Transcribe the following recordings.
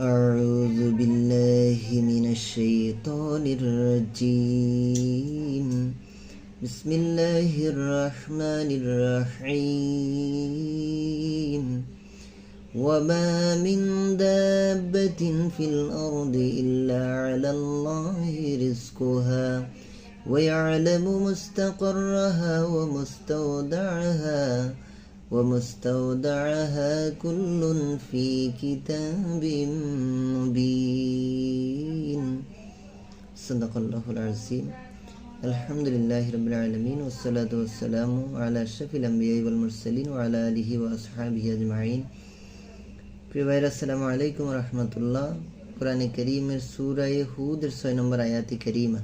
أعوذ بالله من الشيطان الرجيم. بسم الله الرحمن الرحيم. وما من دابة في الأرض إلا على الله رزقها ويعلم مستقرها ومستودعها. ومستودعها كل في كتاب مبين صدق الله العظيم الحمد لله رب العالمين والصلاة والسلام على أشرف الأنبياء والمرسلين وعلى آله وأصحابه أجمعين প্রিয় ভাইরা আসসালামু আলাইকুম রহমতুল্লাহ কোরআনে করিমের সুরায়ে হুদের ছয় নম্বর আয়াতি করিমা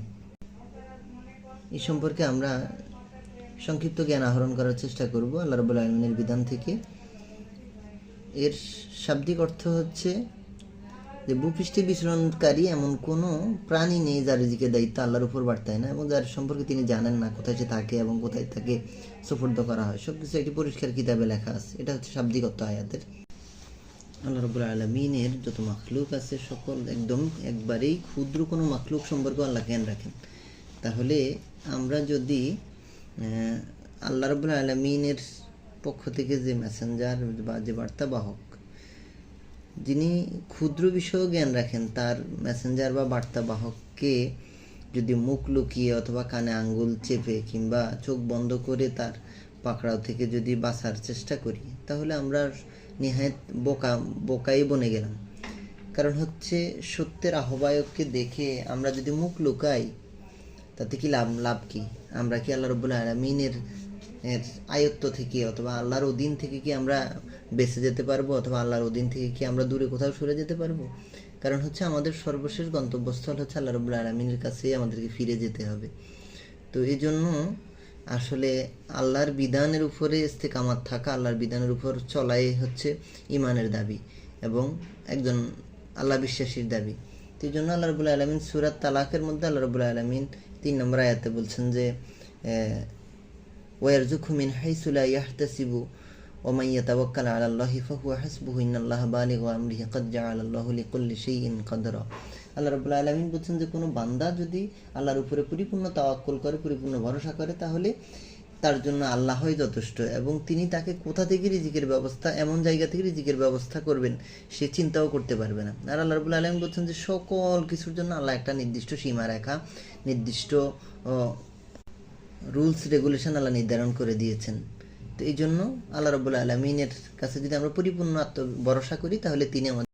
এই সম্পর্কে আমরা সংক্ষিপ্ত জ্ঞান আহরণ করার চেষ্টা করব, আল্লাহ রবুল্লা আলমিনের বিধান থেকে। এর শাব্দিক অর্থ হচ্ছে যে, ভূপৃষ্ঠে বিচরণকারী এমন কোনো প্রাণী নেই যার রিজিকে দায়িত্ব আল্লাহর উপর বার্তায় না এবং যার সম্পর্কে তিনি জানেন না কোথায় সে থাকে এবং কোথায় তাকে সুপর্দ করা হয়। সব কিছু একটি পরিষ্কার কিতাবে লেখা আছে। এটা হচ্ছে শাব্দিক অর্থ আয়াতের। আল্লাহ রবুল আলমিনের যত মাখলুক আছে, সকল একদম একবারেই ক্ষুদ্র কোনো মাখলুক সম্পর্কে আল্লাহ জ্ঞান রাখেন। তাহলে আমরা যদি আল্লাহ রবুল আলমিনের পক্ষ থেকে যে মেসেঞ্জার বা যে বার্তাবাহক, যিনি ক্ষুদ্র বিষয়েও জ্ঞান রাখেন, তার মেসেঞ্জার বা বার্তাবাহককে যদি মুখ লুকিয়ে অথবা কানে আঙ্গুল চেপে কিংবা চোখ বন্ধ করে তার পাকড়াও থেকে যদি বাঁচার চেষ্টা করি, তাহলে আমরা নিহায়ত বোকা, বোকাই বনে গেলাম। কারণ হচ্ছে সত্যের আহ্বায়ককে দেখে আমরা যদি মুখ লুকাই তাতে কি লাভ লাভ কি? আমরা কি আল্লাহ রব্বুল আলমিনের এর আয়ত্ত থেকে অথবা আল্লাহর অধীন থেকে কি আমরা বেঁচে যেতে পারব অথবা আল্লাহর অধীন থেকে কি আমরা দূরে কোথাও সরে যেতে পারব? কারণ হচ্ছে আমাদের সর্বশেষ গন্তব্যস্থল হচ্ছে আল্লাহ রব্বুল আলমিনের কাছেই আমাদেরকে ফিরে যেতে হবে। তো এই জন্য আসলে আল্লাহর বিধানের উপরে ইস্তেকামাত থাকা, আল্লাহর বিধানের উপর চলাই হচ্ছে ইমানের দাবি এবং একজন আল্লাহ বিশ্বাসীর দাবি। তো এই জন্য আল্লাহ রবুল্লা আলমিন সুরাত তালাকের মধ্যে আল্লাহ রবুল্লা আলমিন তিন নম্বর আয়াতে বলছেন যে ওয়ারজুকু মিন হাইসুলা ইয়াহতাসিবু ومن يتوكل على الله فهو حسبه إن الله بالغ أمره قد جعل الله لكل شيء قدرا আল্লাহ রাব্বুল আলামিন বলছেন যে কোনো বান্দা যদি আল্লাহর উপরে পরিপূর্ণ তাওয়াক্কুল করে পরিপূর্ণ ভরসা করে তাহলে তার জন্য আল্লাহই যথেষ্ট এবং তিনি তাকে কোথা থেকে রিজিকের ব্যবস্থা, এমন জায়গা থেকে রিজিকের ব্যবস্থা করবেন, সে চিন্তাও করতে পারবে না। আর আল্লাহ রাব্বুল আলামিন বলছেন যে সকল কিছুর জন্য আল্লাহ একটা নির্দিষ্ট সীমা রেখা, নির্দিষ্ট রুলস, রেগুলেশন আল্লাহ নির্ধারণ করে দিয়েছেন। তো এই জন্য আল্লাহ রবুল্লা আলমিনের কাছে যদি আমরা পরিপূর্ণ আত্ম ভরসা করি, তাহলে তিনি আমাদের